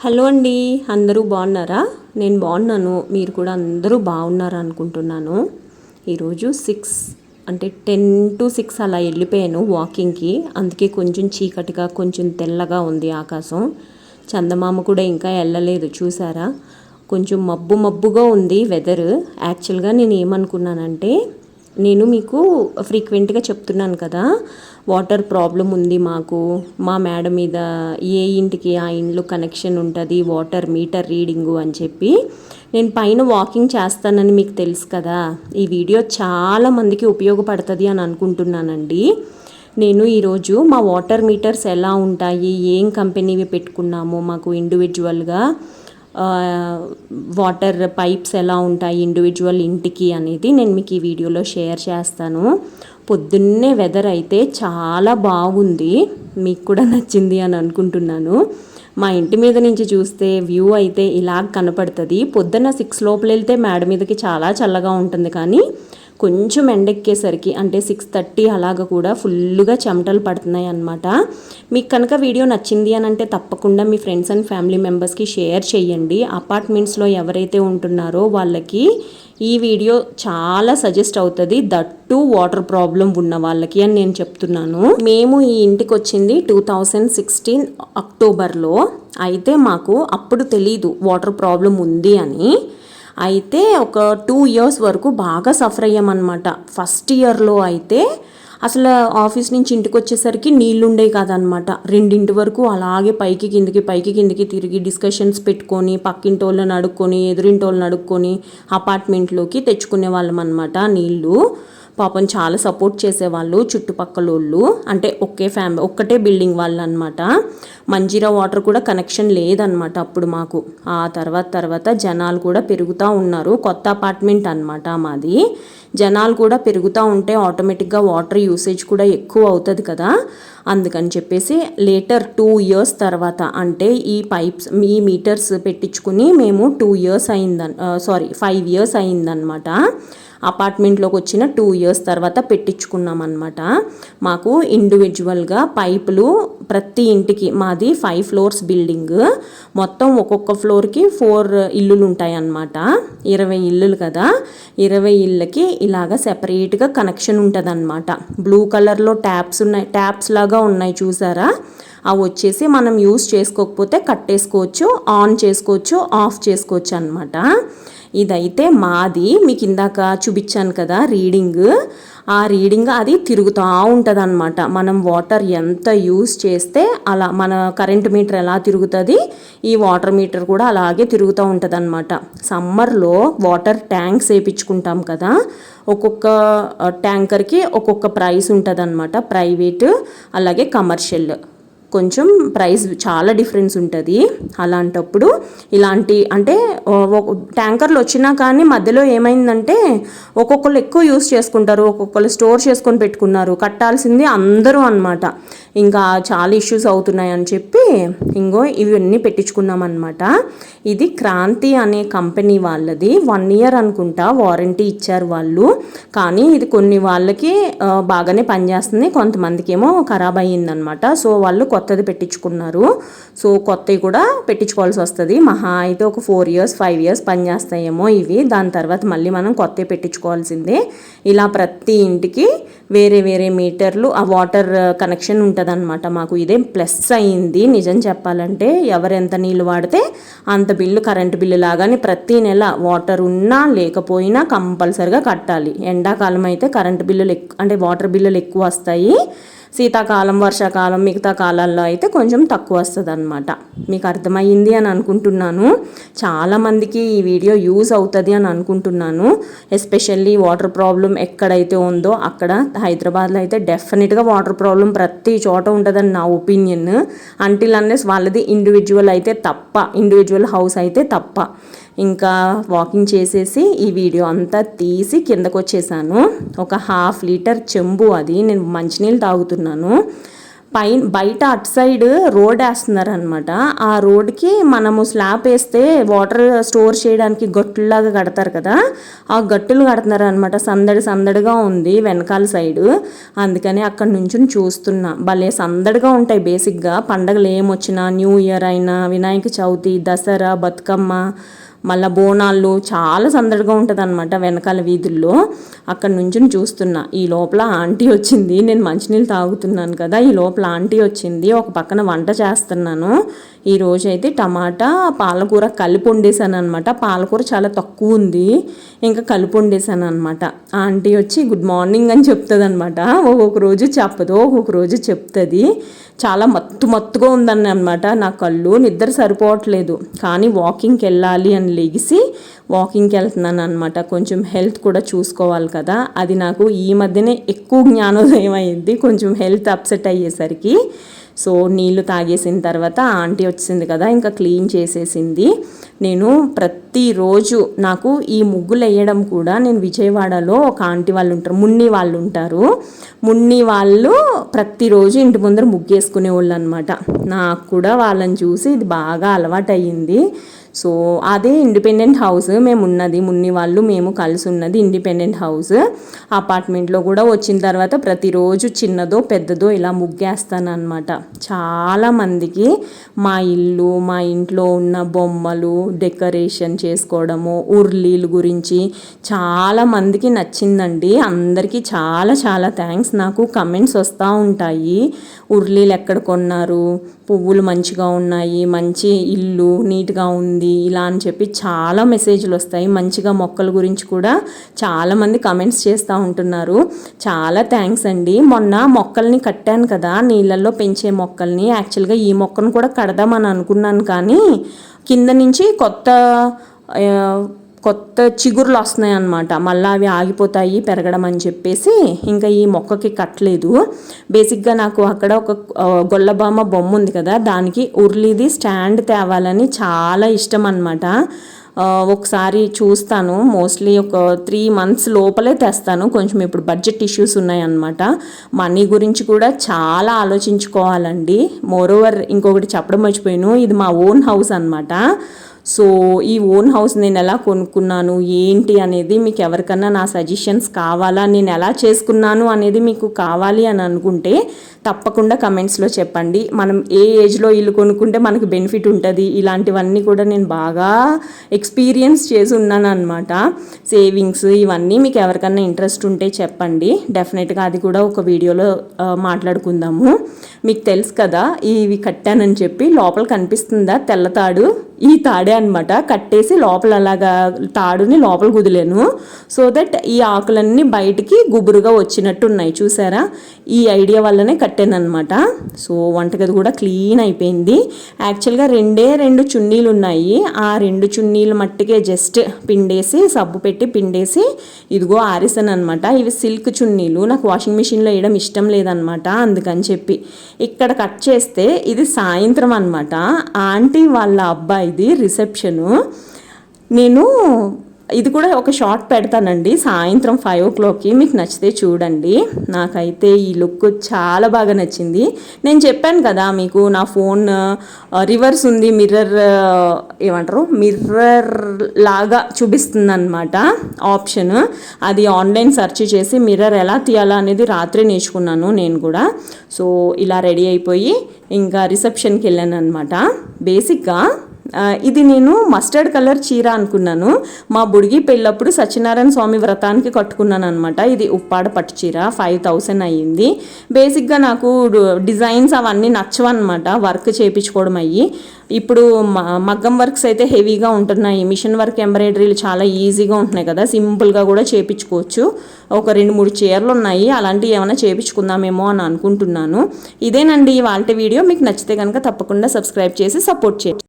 Hello అండి అందరూ బాగున్నారా? నేను బాగున్నాను మీరు కూడా అందరూ బాగున్నారు అనుకుంటున్నాను. ఈరోజు సిక్స్ అంటే టెన్ టు సిక్స్ అలా వెళ్ళిపోయాను వాకింగ్కి. అందుకే కొంచెం చీకటిగా కొంచెం తెల్లగా ఉంది ఆకాశం. చందమామ కూడా ఇంకా వెళ్ళలేదు చూసారా? కొంచెం మబ్బు మబ్బుగా ఉంది వెదర్ యాక్చువల్గా నేను ఏమనుకున్నానంటే నేను మీకు ఫ్రీక్వెంట్గా చెప్తున్నాను కదా వాటర్ ప్రాబ్లం ఉంది మాకు. మా మేడం మీద ఏ ఇంటికి ఆ ఇంట్లో కనెక్షన్ ఉంటుంది వాటర్ మీటర్ రీడింగు అని చెప్పి. నేను పైన వాకింగ్ చేస్తానని మీకు తెలుసు కదా ఈ వీడియో చాలా మందికి ఉపయోగపడుతుంది అని అనుకుంటున్నానండి. నేను ఈరోజు మా వాటర్ మీటర్స్ ఎలా ఉంటాయి ఏం కంపెనీవి పెట్టుకున్నాము మాకు ఇండివిజువల్గా వాటర్ పైప్స్ ఎలా ఉంటాయి ఇండివిజువల్ ఇంటికి అనేది నేను మీకు ఈ వీడియోలో షేర్ చేస్తాను. పొద్దున్నే వెదర్ అయితే చాలా బాగుంది. మీకు కూడా నచ్చింది అని అనుకుంటున్నాను. మా ఇంటి మీద నుంచి చూస్తే వ్యూ అయితే ఇలా కనపడుతుంది. పొద్దున్న సిక్స్ లోపల వెళ్తే మేడ మీదకి చాలా చల్లగా ఉంటుంది కానీ కొంచెం ఎండెక్కేసరికి అంటే సిక్స్ థర్టీ అలాగ కూడా ఫుల్గా చెమటలు పడుతున్నాయి అనమాట మీకు కనుక వీడియో నచ్చింది అని అంటే తప్పకుండా మీ ఫ్రెండ్స్ అండ్ ఫ్యామిలీ మెంబర్స్కి షేర్ చేయండి. అపార్ట్మెంట్స్లో ఎవరైతే ఉంటున్నారో వాళ్ళకి ఈ వీడియో చాలా సజెస్ట్ అవుతుంది. దట్టు వాటర్ ప్రాబ్లం ఉన్న వాళ్ళకి అని నేను చెప్తున్నాను. మేము ఈ ఇంటికి వచ్చింది టూ థౌజండ్ సిక్స్టీన్ అక్టోబర్లో అయితే మాకు అప్పుడు తెలీదు వాటర్ ప్రాబ్లం ఉంది అని. అయితే ఒక టూ ఇయర్స్ వరకు బాగా సఫర్ అయ్యామన్నమాట. ఫస్ట్ ఇయర్లో అయితే అసలు ఆఫీస్ నుంచి ఇంటికి వచ్చేసరికి నీళ్ళుండే కాదనమాట రెండింటి వరకు అలాగే పైకి కిందికి పైకి కిందికి తిరిగి డిస్కషన్స్ పెట్టుకొని పక్కింటి వాళ్ళని అడుక్కొని ఎదురింటి వాళ్ళని అడుక్కొని అపార్ట్మెంట్లోకి తెచ్చుకునే వాళ్ళం అనమాట నీళ్ళు. పాపం చాలా సపోర్ట్ చేసేవాళ్ళు చుట్టుపక్కల వాళ్ళు అంటే ఒకే ఫ్యామిలీ ఒక్కటే బిల్డింగ్ వాళ్ళు అనమాట మంజీరా వాటర్ కూడా కనెక్షన్ లేదనమాట అప్పుడు మాకు. ఆ తర్వాత తర్వాత జనాలు కూడా పెరుగుతూ ఉన్నారు. కొత్త అపార్ట్మెంట్ అనమాట మాది. జనాలు కూడా పెరుగుతూ ఉంటే ఆటోమేటిక్గా వాటర్ యూసేజ్ కూడా ఎక్కువ అవుతుంది కదా. అందుకని చెప్పేసి లేటర్ టూ ఇయర్స్ తర్వాత అంటే ఈ పైప్స్ ఈ మీటర్స్ పెట్టించుకుని మేము టూ ఇయర్స్ అయిందన్ సారీ ఫైవ్ ఇయర్స్ అయిందనమాట అపార్ట్మెంట్లోకి వచ్చిన టూ ఇయర్స్ తర్వాత పెట్టించుకున్నాం అనమాట మాకు ఇండివిజువల్గా పైపులు ప్రతి ఇంటికి మాది ఫైవ్ ఫ్లోర్స్ బిల్డింగ్ మొత్తం ఒక్కొక్క ఫ్లోర్కి ఫోర్ ఇల్లులు ఉంటాయి అన్నమాట ఇరవై ఇల్లులు కదా. ఇరవై ఇళ్ళకి ఇలాగ సెపరేట్గా కనెక్షన్ ఉంటుంది అనమాట బ్లూ కలర్లో ట్యాప్స్ ఉన్నాయి ట్యాప్స్ లాగా ఉన్నాయి చూసారా? అవి వచ్చేసి మనం యూస్ చేసుకోకపోతే కట్టేసుకోవచ్చు ఆన్ చేసుకోవచ్చు ఆఫ్ చేసుకోవచ్చు అనమాట ఇదైతే మాది మీకు ఇందాక చూపించాను కదా రీడింగ్. ఆ రీడింగ్ అది తిరుగుతూ ఉంటుంది అనమాట మనం వాటర్ ఎంత యూస్ చేస్తే అలా మన కరెంట్ మీటర్ ఎలా తిరుగుతుంది ఈ వాటర్ మీటర్ కూడా అలాగే తిరుగుతూ ఉంటుంది అనమాట సమ్మర్లో వాటర్ ట్యాంక్స్ వేయించుకుంటాం కదా ఒక్కొక్క ట్యాంకర్కి ఒక్కొక్క ప్రైస్ ఉంటుంది అనమాట ప్రైవేట్ అలాగే కమర్షియల్. కొంచెం ప్రైస్ చాలా డిఫరెన్స్ ఉంటుంది. అలాంటప్పుడు ఇలాంటి అంటే ట్యాంకర్లు వచ్చినా కానీ మధ్యలో ఏమైందంటే ఒక్కొక్కరు ఎక్కువ యూస్ చేసుకుంటారు. ఒక్కొక్కరు స్టోర్ చేసుకొని పెట్టుకున్నారు. కట్టాల్సింది అందరూ అనమాట ఇంకా చాలా ఇష్యూస్ అవుతున్నాయి అని చెప్పి ఇంకో ఇవన్నీ పెట్టించుకున్నాం అనమాట ఇది క్రాంతి అనే కంపెనీ వాళ్ళది. వన్ ఇయర్ అనుకుంటా వారంటీ ఇచ్చారు వాళ్ళు. కానీ ఇది కొన్ని వాళ్ళకి బాగానే పనిచేస్తుంది. కొంతమందికి ఏమో ఖరాబ్ అయ్యిందనమాట సో వాళ్ళు కొత్తది పెట్టించుకున్నారు. సో కొత్తవి కూడా పెట్టించుకోవాల్సి వస్తుంది. మహా అయితే ఒక ఫోర్ ఇయర్స్ ఫైవ్ ఇయర్స్ పనిచేస్తాయేమో ఇవి. దాని తర్వాత మళ్ళీ మనం కొత్తవి పెట్టించుకోవాల్సిందే. ఇలా ప్రతి ఇంటికి వేరే వేరే మీటర్లు ఆ వాటర్ కనెక్షన్ ఉంటుందన్నమాట మాకు. ఇదే ప్లస్ అయింది. నిజం చెప్పాలంటే ఎవరెంత నీళ్ళు వాడితే అంత బిల్లు కరెంటు బిల్లు లాగానే ప్రతి నెల వాటర్ ఉన్నా లేకపోయినా కంపల్సరిగా కట్టాలి. ఎండాకాలం అయితే కరెంటు బిల్లులు ఎక్కువ అంటే వాటర్ బిల్లులు ఎక్కువ వస్తాయి. శీతాకాలం వర్షాకాలం మిగతా కాలాల్లో అయితే కొంచెం తక్కువ వస్తుంది అనమాట మీకు అర్థమయ్యింది అని అనుకుంటున్నాను. చాలామందికి ఈ వీడియో యూజ్ అవుతుంది అని అనుకుంటున్నాను. ఎస్పెషల్లీ వాటర్ ప్రాబ్లం ఎక్కడైతే ఉందో అక్కడ హైదరాబాద్లో అయితే డెఫినెట్గా వాటర్ ప్రాబ్లం ప్రతి చోట ఉంటుందని నా ఒపీనియన్. అంటిల్ అన్నెస్ వాళ్ళది ఇండివిజువల్ అయితే తప్ప ఇండివిజువల్ హౌస్ అయితే తప్ప. ఇంకా వాకింగ్ చేసేసి ఈ వీడియో అంతా తీసి కిందకు వచ్చేసాను ఒక హాఫ్ లీటర్ చెంబు అది. నేను మంచినీళ్ళు తాగుతున్నాను. పైన బయట అటు సైడ్ రోడ్ వేస్తున్నారు అనమాట ఆ రోడ్కి మనము స్లాబ్ వేస్తే వాటర్ స్టోర్ చేయడానికి గట్టులాగా కడతారు కదా. ఆ గట్టులు కడుతున్నారు అనమాట సందడి సందడిగా ఉంది వెనకాల సైడు అందుకని అక్కడ నుంచి చూస్తున్నా. భలే సందడిగా ఉంటాయి బేసిక్గా పండగలు ఏమొచ్చినా న్యూ ఇయర్ అయినా వినాయక చవితి దసరా బతుకమ్మ మళ్ళీ బోనాలు చాలా సందడిగా ఉంటుంది అనమాట వెనకాల వీధుల్లో. అక్కడ నుంచి చూస్తున్నా ఈ లోపల ఆంటీ వచ్చింది నేను మంచినీళ్ళు తాగుతున్నాను కదా ఈ లోపల ఆంటీ వచ్చింది ఒక పక్కన వంట చేస్తున్నాను ఈరోజైతే అయితే టమాటా పాలకూర కలిపి వండేసాను అనమాట పాలకూర చాలా తక్కువ ఉంది ఇంకా కలిపి వండేసాను అనమాట ఆంటీ వచ్చి గుడ్ మార్నింగ్ అని చెప్తుంది అనమాట ఒక్కొక్క రోజు చెప్పదు ఒక్కొక్క రోజు చెప్తుంది. చాలా మత్తు మత్తుగా ఉందని అనమాట నా కళ్ళు. నిద్ర సరిపోవట్లేదు. కానీ వాకింగ్కి వెళ్ళాలి అని లెగిసి వాకింగ్కి వెళ్తున్నాను అనమాట కొంచెం హెల్త్ కూడా చూసుకోవాలి కదా. అది నాకు ఈ మధ్యనే ఎక్కువ జ్ఞానోదయం అయింది. కొంచెం హెల్త్ అప్సెట్ అయ్యేసరికి. సో నీళ్ళు తాగేసిన తర్వాత ఆంటీ వచ్చింది కదా ఇంకా క్లీన్ చేసేసింది. నేను ప్రతిరోజు నాకు ఈ ముగ్గులు వేయడం కూడా నేను విజయవాడలో ఒక ఆంటీ వాళ్ళు ఉంటారు మున్ని వాళ్ళు ఉంటారు. మున్ని వాళ్ళు ప్రతిరోజు ఇంటి ముందర ముగ్గు వేసుకునే వాళ్ళు అనమాట నాకు కూడా వాళ్ళని చూసి ఇది బాగా అలవాటు అయ్యింది సో అదే ఇండిపెండెంట్ హౌస్ మేము ఉన్నది మున్ని వాళ్ళు మేము కలిసి ఉన్నది ఇండిపెండెంట్ హౌస్ అపార్ట్మెంట్లో కూడా వచ్చిన తర్వాత ప్రతిరోజు చిన్నదో పెద్దదో ఇలా ముగ్గేస్తాను చాలామందికి మా ఇల్లు మా ఇంట్లో ఉన్న బొమ్మలు డెకరేషన్ చేసుకోవడము ఉర్లీలు గురించి చాలామందికి నచ్చిందండి. అందరికీ చాలా చాలా థ్యాంక్స్ నాకు కమెంట్స్ వస్తూ ఉంటాయి. ఉర్లీలు ఎక్కడ కొన్నారు? పువ్వులు మంచిగా ఉన్నాయి మంచి ఇల్లు నీట్గా ఉంది ఇలా అని చెప్పి చాలా మెసేజ్లు వస్తాయి. మంచిగా మొక్కల గురించి కూడా చాలామంది కమెంట్స్ చేస్తూ ఉంటున్నారు. చాలా థ్యాంక్స్ అండి. మొన్న మొక్కల్ని కట్టాను కదా నీళ్ళల్లో పెంచే మొక్కల్ని. యాక్చువల్గా ఈ మొక్కను కూడా కడదామని అనుకున్నాను కానీ కింద నుంచి కొత్త కొత్త చిగురులు వస్తున్నాయి అనమాట మళ్ళీ అవి ఆగిపోతాయి పెరగడం అని చెప్పేసి ఇంకా ఈ మొక్కకి కట్టలేదు. బేసిక్గా నాకు అక్కడ ఒక గొల్లబామ బొమ్మ ఉంది కదా దానికి ఉర్లిది స్టాండ్ తేవాలని చాలా ఇష్టం అనమాట ఒకసారి చూస్తాను. మోస్ట్లీ ఒక త్రీ మంత్స్ లోపలే తెస్తాను. కొంచెం ఇప్పుడు బడ్జెట్ ఇష్యూస్ ఉన్నాయన్నమాట మనీ గురించి కూడా చాలా ఆలోచించుకోవాలండి. మోరోవర్ ఇంకొకటి చెప్పడం మర్చిపోయాను. ఇది మా ఓన్ హౌస్ అనమాట సో ఈ ఓన్ హౌస్ నేను ఎలా కొనుక్కున్నాను ఏంటి అనేది మీకు ఎవరికన్నా నా సజెషన్స్ కావాలా నేను ఎలా చేసుకున్నాను అనేది మీకు కావాలి అని అనుకుంటే తప్పకుండా కమెంట్స్లో చెప్పండి. మనం ఏ ఏజ్లో ఇల్లు కొనుక్కుంటే మనకు బెనిఫిట్ ఉంటుంది? ఇలాంటివన్నీ కూడా నేను బాగా ఎక్స్పీరియన్స్ చేసి ఉన్నాను అనమాట సేవింగ్స్ ఇవన్నీ మీకు ఎవరికన్నా ఇంట్రెస్ట్ ఉంటే చెప్పండి. డెఫినెట్గా అది కూడా ఒక వీడియోలో మాట్లాడుకుందాము. మీకు తెలుసు కదా ఇవి కట్టానని చెప్పి లోపల కనిపిస్తుందా తెల్లతాడు? ఈ తాడే అనమాట. కట్టేసి లోపల అలాగా తాడుని లోపల కుదిలేను సో దట్ ఈ ఆకులన్నీ బయటికి గుబురుగా వచ్చినట్టు ఉన్నాయి చూసారా? ఈ ఐడియా వల్లనే కట్టానమాట సో వంటగది కూడా క్లీన్ అయిపోయింది. యాక్చువల్గా రెండే రెండు చున్నీలు ఉన్నాయి. ఆ రెండు చున్నీలు మట్టికే జస్ట్ పిండేసి సబ్బు పెట్టి పిండేసి ఇదిగో ఆరేసాను అనమాట ఇవి సిల్క్ చున్నీలు. నాకు వాషింగ్ మిషన్లో వేయడం ఇష్టం లేదనమాట అందుకని చెప్పి. ఇక్కడ కట్ చేస్తే ఇది సాయంత్రం అనమాట ఆంటీ వాళ్ళ అబ్బాయిది రిసెప్షను నేను ఇది కూడా ఒక షార్ట్ పెడతానండి సాయంత్రం ఫైవ్ ఓ క్లాక్కి. మీకు నచ్చితే చూడండి. నాకైతే ఈ లుక్ చాలా బాగా నచ్చింది. నేను చెప్పాను కదా మీకు నా ఫోన్ రివర్స్ ఉంది మిర్రర్ ఏమంటారు? మిర్రర్ లాగా చూపిస్తుంది అనమాట ఆప్షన్. అది ఆన్లైన్ సెర్చ్ చేసి మిర్రర్ ఎలా తీయాలా అనేది రాత్రి నేర్చుకున్నాను నేను కూడా. సో ఇలా రెడీ అయిపోయి ఇంకా రిసెప్షన్కి వెళ్ళాను అనమాట బేసిక్గా ఇది నేను మస్టర్డ్ కలర్ చీర అనుకున్నాను. మా బుడిగి పెళ్ళప్పుడు సత్యనారాయణ స్వామి వ్రతానికి కట్టుకున్నాను అనమాట ఇది ఉప్పాడ పట్టు చీర ఫైవ్ థౌసండ్ అయ్యింది. బేసిక్గా నాకు డిజైన్స్ అవన్నీ నచ్చవన్నమాట. వర్క్ చేయించుకోవడం అయ్యి. ఇప్పుడు మగ్గం వర్క్స్ అయితే హెవీగా ఉంటున్నాయి. మిషన్ వర్క్ ఎంబ్రాయిడరీలు చాలా ఈజీగా ఉంటున్నాయి కదా. సింపుల్గా కూడా చేయించుకోవచ్చు ఒక రెండు మూడు చీరలు ఉన్నాయి. అలాంటివి ఏమైనా చేయించుకుందామేమో అని అనుకుంటున్నాను. ఇదేనండి వాళ్ళ వీడియో. మీకు నచ్చితే కనుక తప్పకుండా సబ్స్క్రైబ్ చేసి సపోర్ట్ చేయండి.